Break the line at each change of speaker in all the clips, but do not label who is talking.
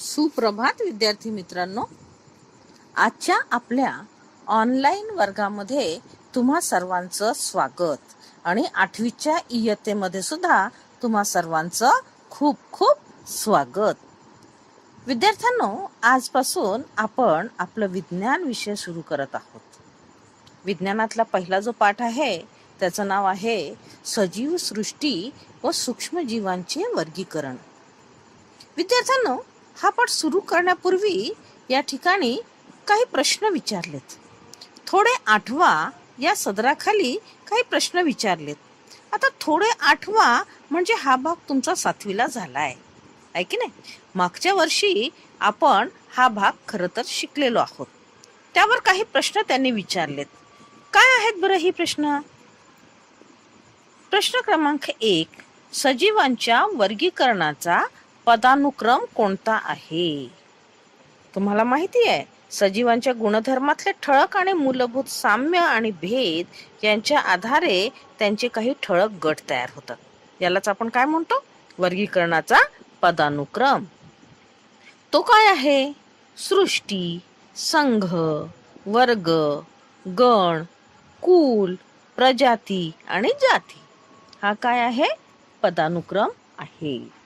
सुप्रभात विद्यार्थी मित्रांनो. आजच्या आपल्या ऑनलाईन वर्गामध्ये तुम्हा सर्वांचं स्वागत आणि आठवीच्या इयत्तेमध्ये सुद्धा तुम्हा सर्वांचं खूप खूप स्वागत. विद्यार्थ्यांनो आजपासून आपण आपलं विज्ञान विषय सुरू करत आहोत. विज्ञानातला पहिला जो पाठ आहे त्याचं नाव आहे सजीव सृष्टी व सूक्ष्मजीवांचे वर्गीकरण. विद्यार्थ्यांनो हा पाठ सुरू करण्यापूर्वी या ठिकाणी काही प्रश्न विचारलेत. थोडे आठवा या सदराखाली काही प्रश्न विचारलेत. आता थोडे आठवा म्हणजे हा भाग तुमचा सातवीला झालाय. आहे की नाही? मागच्या वर्षी आपण हा भाग खरं तर शिकलेलो आहोत. त्यावर काही प्रश्न त्यांनी विचारलेत. काय आहेत बरं ही प्रश्न? प्रश्न क्रमांक एक सजीवांच्या वर्गीकरणाचा पदानुक्रम कोणता आहे? तुम्हाला माहिती आहे सजीवांच्या गुणधर्मातले ठळक आणि मूलभूत साम्य आणि भेद यांच्या आधारे त्यांचे काही ठळक गट तयार होतात. यालाच आपण काय म्हणतो? वर्गीकरणाचा पदानुक्रम. तो काय आहे? सृष्टी संघ वर्ग गण कुल प्रजाती आणि जाती. हा काय आहे? पदानुक्रम आहे.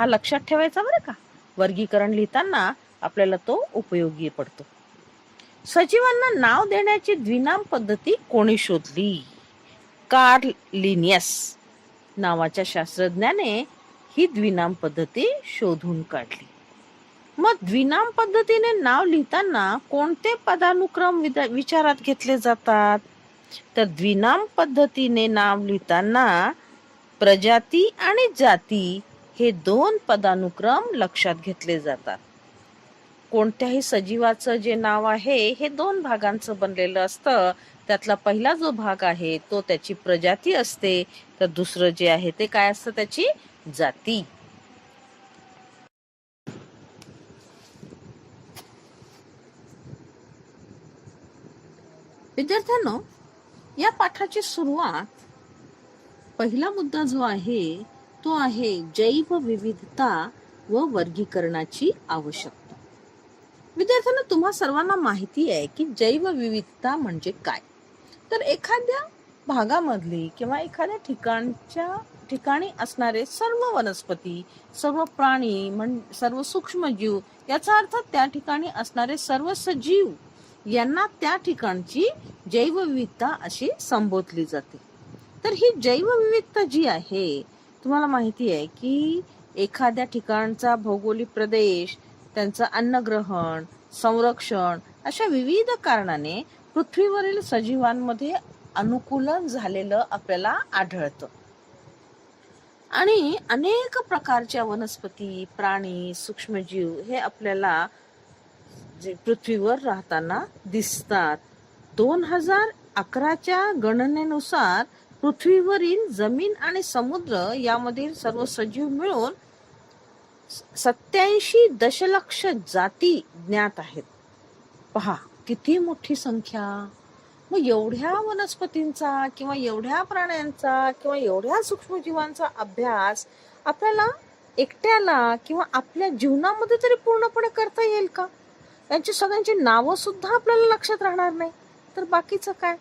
हा लक्षात ठेवायचा बरं का. वर्गीकरण लिहिताना आपल्याला तो उपयोगी पडतो. सजीवांना नाव देण्याची द्विनाम पद्धती कोणी शोधली? कार्ल लिनियस नावाच्या शास्त्रज्ञाने ही द्विनाम पद्धती शोधून काढली. मग द्विनाम पद्धतीने नाव लिहिताना कोणते पदानुक्रम विद- विचारात घेतले जातात? तर द्विनाम पद्धतीने नाव लिहिताना प्रजाती आणि जाती हे दोन पदानुक्रम लक्षात घेतले जातात. कोणत्याही सजीवाचं जे नाव आहे हे दोन भागांचं बनलेलं असतं. त्यातला पहिला जो भाग आहे तो त्याची प्रजाती असते. तर दुसरं जे आहे ते काय असतं? त्याची जाती. विद्यार्थ्यांनो या पाठाची सुरुवात पहिला मुद्दा जो आहे तो आहे जैव विविधता व वर्गीकरणाची आवश्यकता. विद्यार्थ्यांना तुम्हा सर्वांना माहिती आहे की जैव विविधता म्हणजे काय? तर एखाद्या भागामधली किंवा एखाद्या ठिकाणच्या ठिकाणी असणारे सर्व वनस्पती सर्व प्राणी म्हण सर्व सूक्ष्मजीव याचा अर्थ त्या ठिकाणी असणारे सर्व सजीव यांना त्या ठिकाणची जैवविविधता अशी संबोधली जाते. तर ही जैवविविधता जी आहे तुम्हाला माहिती आहे की एखाद्या ठिकाणचा भौगोलिक प्रदेश त्यांचं अन्नग्रहण संरक्षण अशा विविध कारणाने पृथ्वीवरील सजीवांमध्ये अनुकूलन झालेलं आपल्याला आढळतं. आणि अनेक प्रकारच्या वनस्पती प्राणी सूक्ष्मजीव हे आपल्याला जे पृथ्वीवर राहताना दिसतात. दोन हजार अकराच्या गणनेनुसार पृथ्वीवरील जमीन आणि समुद्र यामधील सर्व सजीव मिळून सत्याऐंशी दशलक्ष जाती ज्ञात आहेत. पहा किती मोठी संख्या. मग एवढ्या वनस्पतींचा किंवा एवढ्या प्राण्यांचा किंवा एवढ्या सूक्ष्मजीवांचा अभ्यास आपल्याला एकट्याला किंवा आपल्या जीवनामध्ये तरी पूर्णपणे करता येईल का? त्यांची सगळ्यांची नावं सुद्धा आपल्याला लक्षात राहणार नाही. तर बाकीचं काय?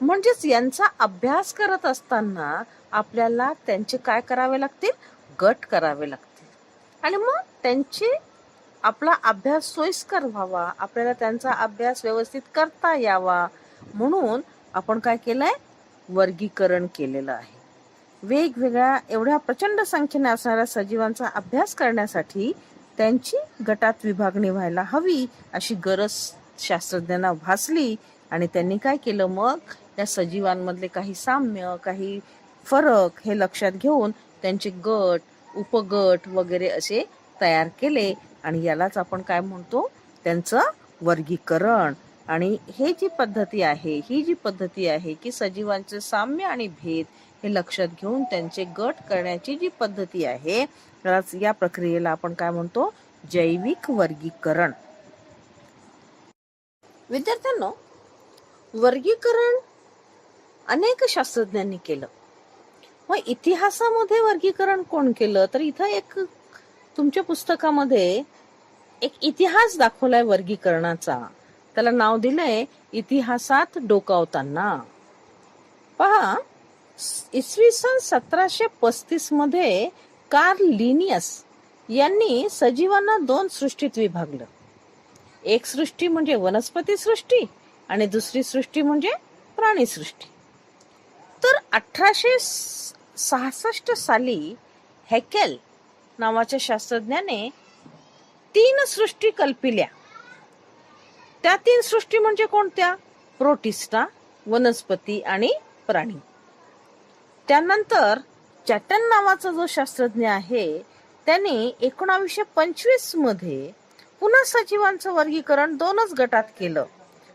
म्हणजेच यांचा अभ्यास करत असताना आपल्याला त्यांचे काय करावे लागतील? गट करावे लागतील. आणि मग त्यांचे आपला अभ्यास सोयीस्कर व्हावा आपल्याला त्यांचा अभ्यास व्यवस्थित करता यावा. म्हणून आपण काय केलंय? वर्गीकरण केलेलं आहे. वेगवेगळ्या एवढ्या प्रचंड संख्येने असणाऱ्या सजीवांचा अभ्यास करण्यासाठी त्यांची गटात विभागणी व्हायला हवी अशी गरज शास्त्रज्ञांना भासली आणि त्यांनी काय केलं मग? त्या सजीवांमधले काही साम्य काही फरक हे लक्षात घेऊन त्यांचे गट उपगट वगैरे असे तयार केले. आणि यालाच आपण काय म्हणतो? त्यांचं वर्गीकरण. आणि हे जी पद्धती आहे ही जी पद्धती आहे की सजीवांचे साम्य आणि भेद हे लक्षात घेऊन त्यांचे गट करण्याची जी पद्धती आहे त्यालाच या प्रक्रियेला आपण काय म्हणतो? जैविक वर्गीकरण. विद्यार्थ्यांनो वर्गीकरण अनेक शास्त्रज्ञांनी केलं. मग इतिहासामध्ये वर्गीकरण कोण केलं? तर इथं एक तुमच्या पुस्तकामध्ये एक इतिहास दाखवलाय वर्गीकरणाचा. त्याला नाव दिलंय इतिहासात डोकावताना. पहा इसवी सन सतराशे पस्तीसमध्ये कार्ल लिनियस यांनी सजीवांना दोन सृष्टीत विभागलं. एक सृष्टी म्हणजे वनस्पती सृष्टी आणि दुसरी सृष्टी म्हणजे प्राणी सृष्टी. अठराशे सहासष्ट साली हेकेल नावाच्या शास्त्रज्ञाने तीन सृष्टी कल्पिल्या. त्या तीन सृष्टी म्हणजे कोणत्या? प्रोटिस्टा वनस्पती आणि प्राणी. त्यानंतर चॅटन नावाचा जो शास्त्रज्ञ आहे त्याने एकोणावीसशे पंचवीसमध्ये पुन्हा सजीवांचं वर्गीकरण दोनच गटात केलं.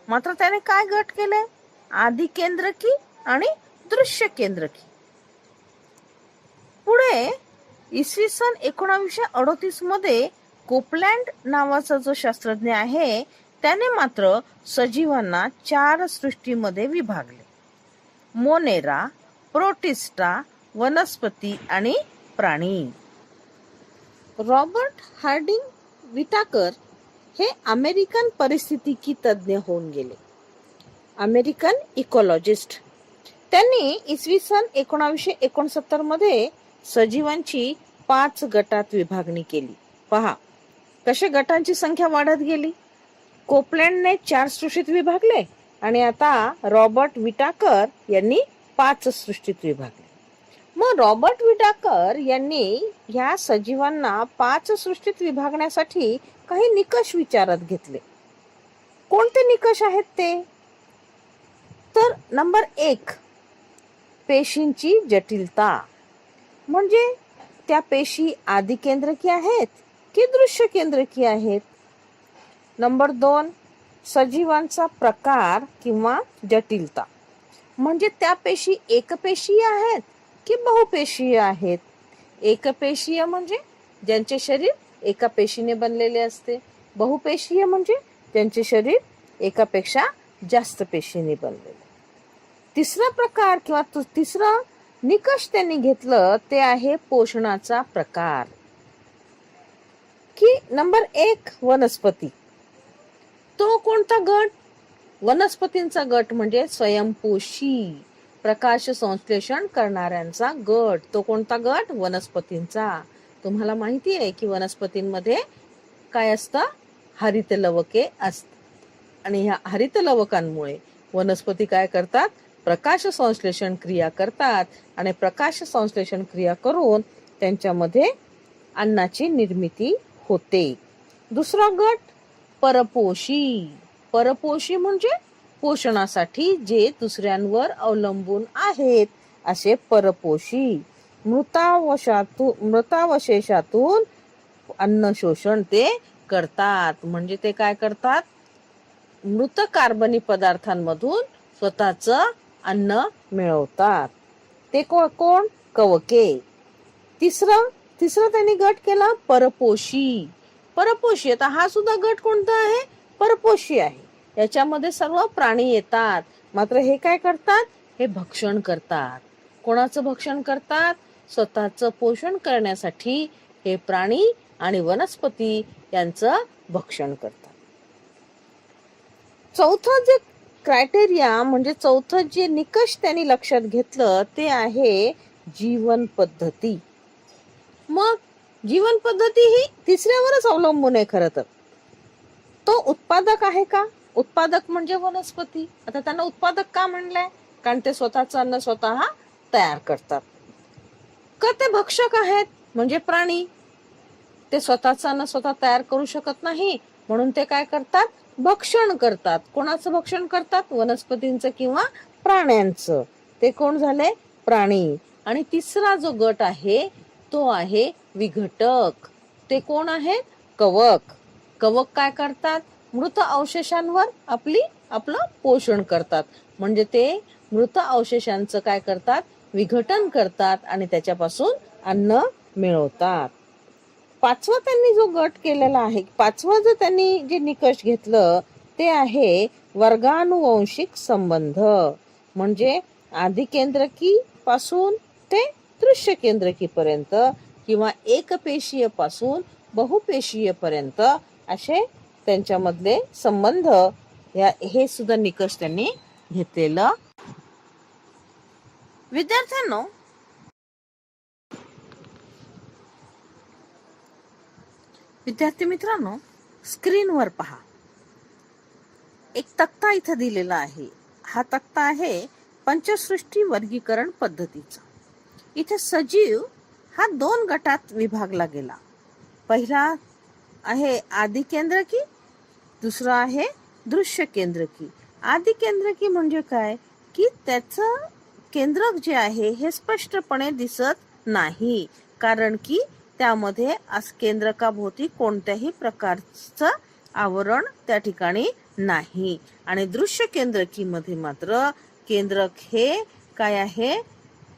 मात्र त्याने काय गट केले? आधी केंद्रकी आणि दृश्य केंद्रकी पुढे इसवी सन एकोणावीसशे अडतीसमध्ये कोपलँड नावाचा जो शास्त्रज्ञ आहे त्याने मात्र सजीवांना चार सृष्टीमध्ये विभागले. मोनेरा प्रोटिस्टा वनस्पती आणि प्राणी. रॉबर्ट हार्डिंग विटाकर हे अमेरिकन परिस्थितिकी तज्ज्ञ होऊन गेले. American ecologist. त्यांनी इसवी सन एकोणावीसशे एकोणसत्तरमध्ये सजीवांची पाच गटात विभागणी केली. पहा कशा गटांची संख्या वाढत गेली? कोपलँडने चार सृष्टीत विभागले आणि आता रॉबर्ट विटाकर यांनी पाच सृष्टीत विभागले. मग रॉबर्ट विटाकर यांनी ह्या सजीवांना पाच सृष्टीत विभागण्यासाठी काही निकष विचारात घेतले. कोणते निकष आहेत ते? तर नंबर एक पेशींची जटिलता. म्हणजे त्या पेशी आधी केंद्रकी आहेत की दृश्य केंद्रकी आहेत? नंबर दोन सजीवांचा प्रकार किंवा जटिलता. म्हणजे त्या पेशी एकपेशीय आहेत की बहुपेशीय आहेत? एकपेशीय म्हणजे ज्यांचे शरीर एका पेशीने बनलेले असते. बहुपेशीय म्हणजे ज्यांचे शरीर एकापेक्षा जास्त पेशीने बनलेले तिसरा प्रकार किंवा तु- तिसरा निकष त्यांनी घेतलं ते आहे पोषणाचा प्रकार. की नंबर एक वनस्पती. तो कोणता गट? वनस्पतींचा गट म्हणजे स्वयंपोषी प्रकाश संश्लेषण करणाऱ्यांचा गट. तो कोणता गट? वनस्पतींचा. तुम्हाला माहिती आहे की वनस्पतींमध्ये काय असतं? हरित लवके असत आणि ह्या हरित लवकांमुळे वनस्पती काय करतात? प्रकाश संश्लेषण क्रिया करतात आणि प्रकाश संश्लेषण क्रिया करून त्यांच्यामध्ये अन्नाची निर्मिती होते. दुसरा गट परपोषी. परपोषी म्हणजे पोषणासाठी जे दुसऱ्यांवर अवलंबून आहेत असे परपोषी. मृतावशातून मृतावशेषातून अन्न शोषण ते करतात. म्हणजे ते काय करतात? मृत कार्बनी पदार्थांमधून स्वतःचं अन्न मिळवतात. ते को- कोण? कवके. तिसरं तिसरं त्यांनी गट केला परपोषी. परपोषी आता हा सुद्धा गट कोणता आहे? परपोषी आहे. याच्यामध्ये सर्व प्राणी येतात. मात्र हे काय करतात? हे भक्षण करतात. कोणाचं भक्षण करतात? स्वतःचं पोषण करण्यासाठी हे प्राणी आणि वनस्पती यांचं भक्षण करतात. चौथं जे क्रायटेरिया म्हणजे चौथं जे निकष त्यांनी लक्षात घेतलं ते आहे जीवन पद्धती. मग जीवन पद्धती ही तिसऱ्यावरच अवलंबून आहे खरं तर. तो उत्पादक आहे का? उत्पादक म्हणजे वनस्पती. आता त्यांना उत्पादक का म्हणलंय? कारण ते स्वतःचं अन्न स्वतः तयार करतात. का ते भक्षक आहेत? म्हणजे प्राणी. ते स्वतःचं अन्न स्वतः तयार करू शकत नाही म्हणून ते काय करतात? भक्षण करतात. कोणाचं भक्षण करतात? वनस्पतींचं किंवा प्राण्यांचं. ते कोण झाले प्राणी. आणि तिसरा जो गट आहे तो आहे विघटक. ते कोण आहे कवक. कवक काय करतात? मृत अवशेषांवर आपली आपलं पोषण करतात. म्हणजे ते मृत अवशेषांचं काय करतात? विघटन करतात आणि त्याच्यापासून अन्न मिळवतात. पाचवा त्यांनी जो गट केलेला आहे पाचवा जो त्यांनी जे निकष घेतलं ते आहे वर्गानुवंशिक संबंध. म्हणजे आधी केंद्रकी पासून ते दृश्य केंद्रकी पर्यंत किंवा एकपेशीयपासून बहुपेशीय पर्यंत असे त्यांच्यामधले संबंध या हे सुद्धा निकष त्यांनी घेतलेलं. विद्यार्थ्यांनो विद्यार्थी मित्रांनो स्क्रीनवर पहा. एक तक्ता इथं दिलेला आहे. हा तक्ता आहे पंचसृष्टी वर्गीकरण पद्धतीचा. इथे सजीव हा दोन गटात विभागला गेला. पहिला आहे आदि केंद्रकी दुसरा आहे दृश्य केंद्रकी आदि केंद्रकी म्हणजे काय? की त्याचं केंद्रक जे आहे हे स्पष्टपणे दिसत नाही. कारण की त्यामध्ये आज केंद्रकाभोवती कोणत्याही प्रकारचं आवरण त्या ठिकाणी नाही. आणि दृश्य केंद्रकीमध्ये मात्र केंद्रक हे काय आहे?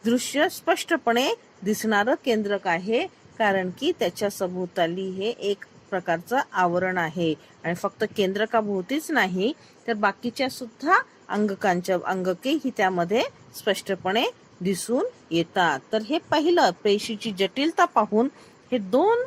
दृश्य स्पष्टपणे दिसणारं केंद्रक आहे कारण की त्याच्या सभोवताली हे एक प्रकारचं आवरण आहे. आणि फक्त केंद्रकाभोवतीच नाही तर बाकीच्या सुद्धा अंगकांच्या अंगके ही त्यामध्ये स्पष्टपणे दिसून येतात. तर हे पहिलं पेशीची जटिलता पाहून हे दोन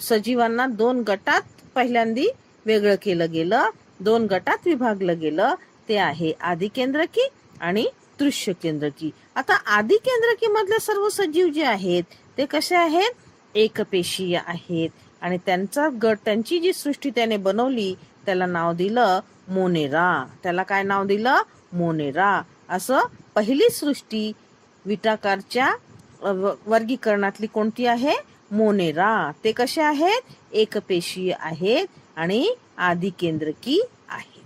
सजीवांना दोन गटात पहिल्यांदी वेगळं केलं गेलं दोन गटात विभागलं गेलं. ते आहे आदि केंद्रकी आणि दृश्य केंद्रकी आता आदि केंद्रकी मधले सर्व सजीव जे आहेत ते कसे आहेत? एकपेशीय आहेत. आणि त्यांचा गट त्यांची जी सृष्टी त्याने बनवली त्याला नाव दिलं मोनेरा. त्याला काय नाव दिलं? मोनेरा. असं पहिली सृष्टी विटाकारच्या वर्गीकरणातली कोणती आहे? मोनेरा. ते कसे आहेत? एकपेशीय आहेत आणि आधी केंद्रकी आहेत.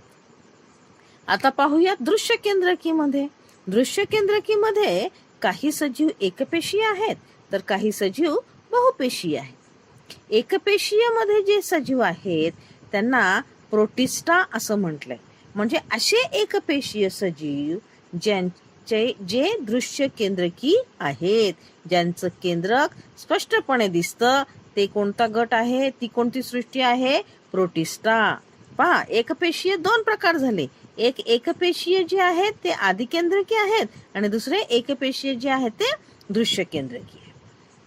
आता पाहूया दृश्य केंद्रकीमध्ये दृश्य केंद्रकीमध्ये काही सजीव एकपेशीय आहेत तर काही सजीव बहुपेशीय आहेत. एकपेशीयमध्ये जे सजीव आहेत त्यांना प्रोटिस्टा असं म्हटलंय. म्हणजे असे एकपेशीय सजीव ज्यां जे दृश्य केंद्रकी आहेत. ज्यांचं केंद्रक स्पष्टपणे दिसतं. ते कोणता गट आहे? ती कोणती सृष्टी आहे? प्रोटिस्टा. पहा एकपेशीय दोन प्रकार झाले. एक एकपेशीय जे आहेत ते आदिकेंद्रकी आहेत आणि दुसरे एकपेशीय जे आहेत ते दृश्य केंद्रकी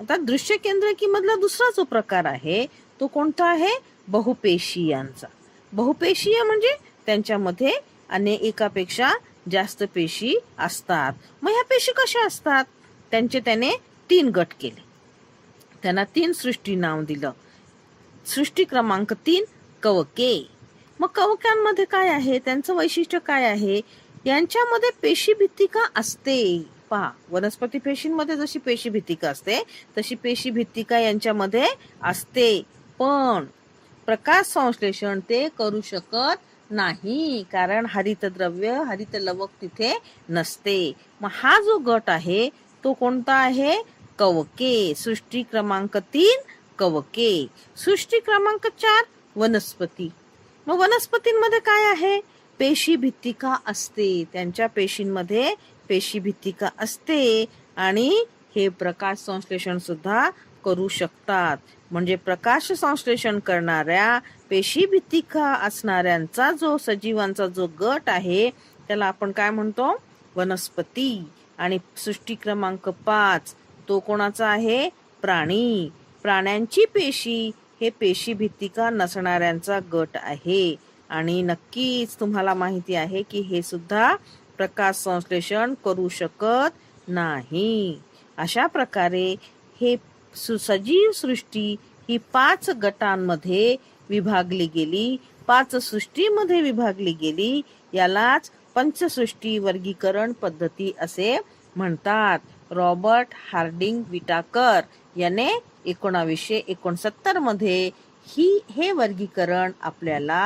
आता दृश्य केंद्रकी मधला दुसरा जो प्रकार आहे तो कोणता आहे? बहुपेशीयांचा. बहुपेशीय म्हणजे त्यांच्यामध्ये अने एकापेक्षा जास्त पेशी असतात. मग ह्या पेशी कशा असतात? त्यांचे त्याने तीन गट केले. त्यांना तीन सृष्टी नाव दिलं. सृष्टी क्रमांक तीन कवके. मग कवक्यांमध्ये काय आहे? त्यांचं वैशिष्ट्य काय आहे? यांच्यामध्ये पेशी भित्तिका असते. पहा वनस्पती पेशींमध्ये जशी पेशी भित्तिका असते तशी पेशी भित्तिका यांच्यामध्ये असते. पण प्रकाश संश्लेषण ते करू शकत नाही कारण हरितद्रव्य हरित लवक तिथे नसते. मग हा जो गट आहे तो कोणता आहे? कवके. सृष्टी क्रमांक तीन कवके. सृष्टी क्रमांक चार वनस्पती. मग वनस्पतींमध्ये काय आहे? पेशी भित्तिका असते. त्यांच्या पेशींमध्ये पेशी भित्तिका असते. आणि हे प्रकाश संश्लेषण सुद्धा करू शकतात. म्हणजे प्रकाश संश्लेषण करणाऱ्या पेशीभित्तिका असणाऱ्यांचा जो सजीवांचा जो गट आहे त्याला आपण काय म्हणतो? वनस्पती. आणि सृष्टी क्रमांक पाच तो कोणाचा आहे? प्राणी. प्राण्यांची पेशी हे पेशी भित्तिका नसणाऱ्यांचा गट आहे. आणि नक्कीच तुम्हाला माहिती आहे की हे सुद्धा प्रकाश संश्लेषण करू शकत नाही. अशा प्रकारे हे सुसजीव सृष्टी ही पाच गटांमध्ये विभागली गेली. पाच सृष्टीमध्ये विभागली गेली. यालाच पंचसृष्टी वर्गीकरण पद्धती असे म्हणतात. रॉबर्ट हार्डिंग विटाकर याने एकोणावीसशे एकोणसत्तरमध्ये ही हे वर्गीकरण आपल्याला